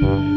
Mm-hmm.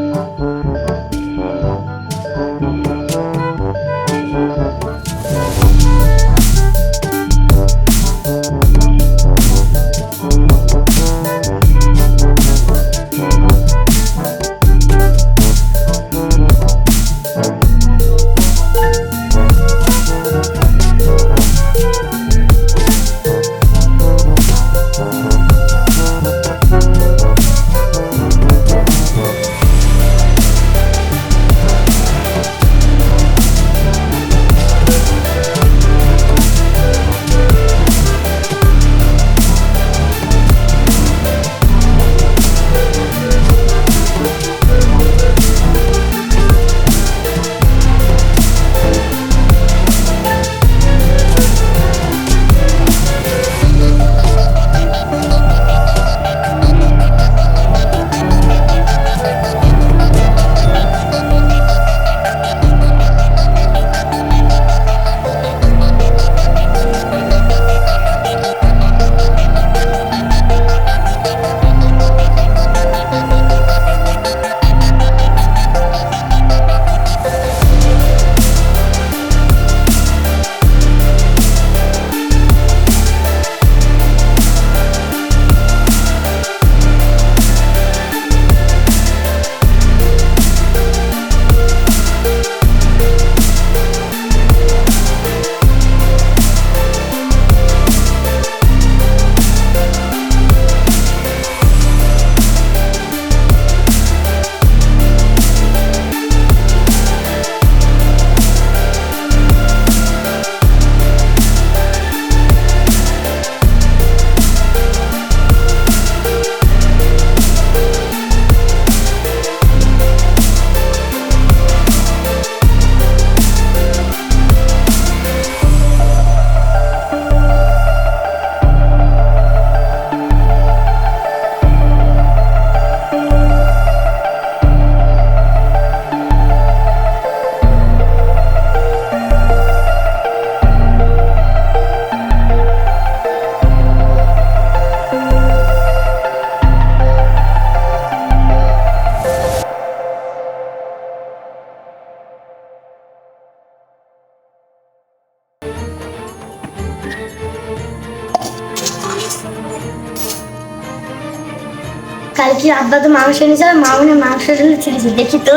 কালকে আব্বা তো মাংস এনেছে আর মা মনে মাংস ছিঁড়েছে, দেখি তো।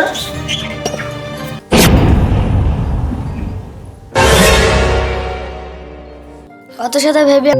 অত সাথে ভেবে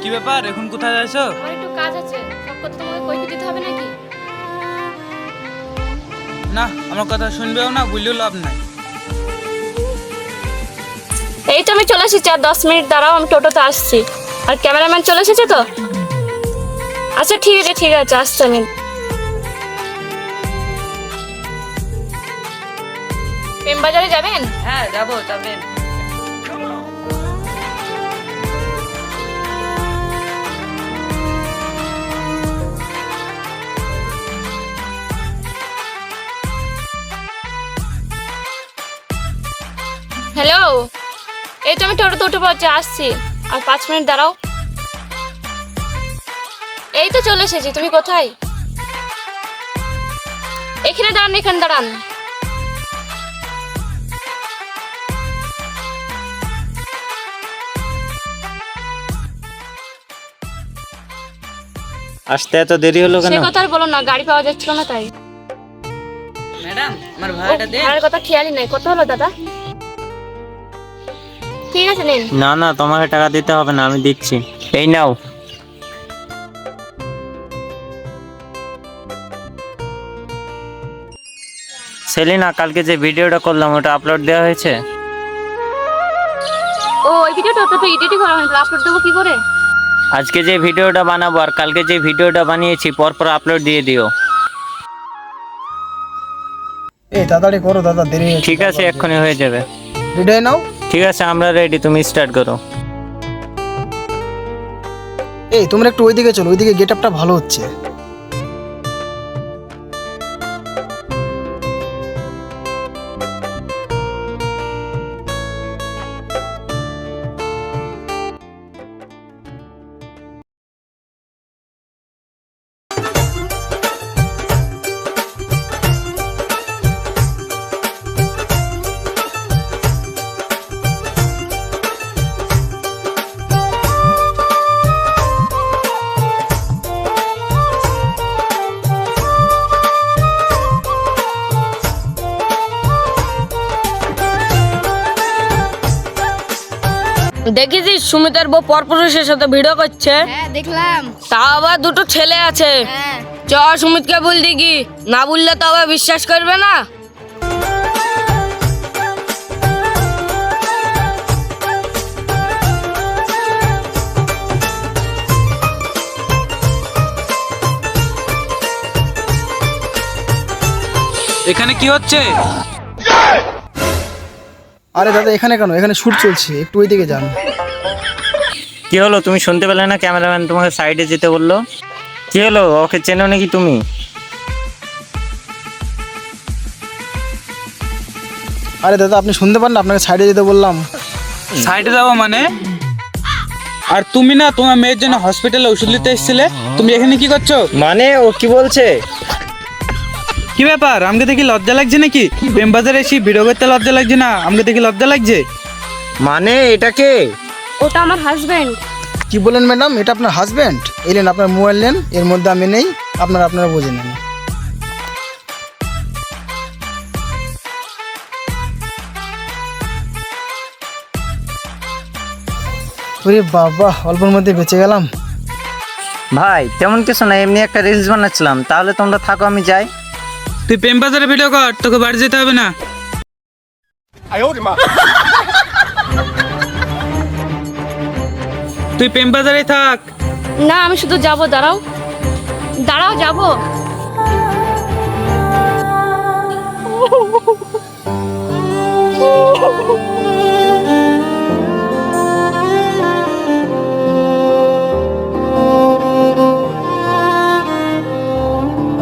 কি ব্যাপার? এখন কোথায় যাচ্ছ আমার একটু কাজ আছে। সব কথা তোমাকে কৈফিয়ত দিতে হবে নাকি? না আমার কথা শুনবেও না বুঝলেও লাভ নাই। এই তো আমি চলে এসেছি আর দশ মিনিট দাঁড়াও আমি টোটোতে আসছি। আর ক্যামেরাম্যান চলে এসেছে তো? আচ্ছা ঠিক আছে ঠিক আছে আসছি আমি। প্রেমবাজারে যাবেন? হ্যাঁ যাব যাবেন। হ্যালো এই তো আমি টোটোতে উঠে পড়ছি আসছি। আর পাঁচ মিনিট দাঁড়াও। এই তো চলে এসেছি তুমি কোথায়? এখানে দাঁড়ান এখানে দাঁড়ান। আসতে এত দেরি হলো কেন? সে কথা আর বলো না গাড়ি পাওয়া যাচ্ছিল না তাই। ম্যাডাম আমার ভাড়াটা দেন। ভাড়ার কথা খেয়ালই নাই। কত হলো দাদা? ঠিক আছে নিন। না না তোমাকে টাকা দিতে হবে না আমি দিচ্ছি। এই নাও। সেলিনা কালকে যে ভিডিওটা করলাম ওটা আপলোড দেওয়া হয়েছে? ও ওই ভিডিওটা তো তো এডিটই করা হয়নি আপলোড দেবো কি করে? আজকে যে ভিডিওটা বানাবো আর কালকে যে ভিডিওটা বানিয়েছি পরপর আপলোড দিয়ে দিও। এই তাড়াতাড়ি করো দাদা দেরি ঠিক আছে এক্ষুনি হয়ে যাবে। হয়ে নাও। ঠিক আছে, আমরা রেডি তুমি স্টার্ট করো। এই, তোমরা একটু ওইদিকে চলো, ওইদিকে গেট আপটা ভালো হচ্ছে। দেখেছিস সুমিতার বউ পরপুরুষের সাথে ভিডিও করছে। হ্যাঁ দেখলাম। তা আবার দুটো ছেলে আছে। হ্যাঁ। চ সুমিতকে বল দেখি। না বললে তো আবার বিশ্বাস করবে না। এখানে কি হচ্ছে? আরে দাদা এখানে কেন? এখানে শুট চলছে একটু ওই দিকে যান। কি হলো তুমি শুনতে পেলে না ক্যামেরাম্যান তোমাকে সাইডে যেতে বলল? কি হলো ওকে চেনো নাকি তুমি? আরে দাদা আপনি শুনতে পান না আপনাকে সাইডে যেতে বললাম। সাইডে যাব মানে? আর তুমি না তোমার মেয়ের জন্য হসপিটালে ওষুধ নিতে এসেছিলে তুমি এখানে কি করছ? মানে ও কি বলছে? কি ব্যাপার? আমাকে দেখি লজ্জা লাগছে নাকি? প্রেম বাজারে এসে ভিডিও করতে লজ্জা লাগছে না? আমাকে দেখি লজ্জা লাগছে? মানে এটা কে? ওটা আমার হাজবেন্ড কি বলেন ম্যাডাম? এটা আপনার হাজব্যান্ড এলেন আপনার মোবাইল নেন এর মধ্যে আমি নেই আপনারা আপনারা বুঝে নেন। ওরে বাবা অল্পের মধ্যে বেঁচে গেলাম। ভাই তেমন কিছু না এমনি একটা রিলস বানাচ্ছিলাম তাহলে তোমরা থাকো আমি যাই। তুই প্রেম বাজারে ভিডিও কর তোকে বাড়ি যেতে হবে না। তুই প্রেম বাজারে থাক। না আমি শুধু যাব দাঁড়াও। দাঁড়াও যাব।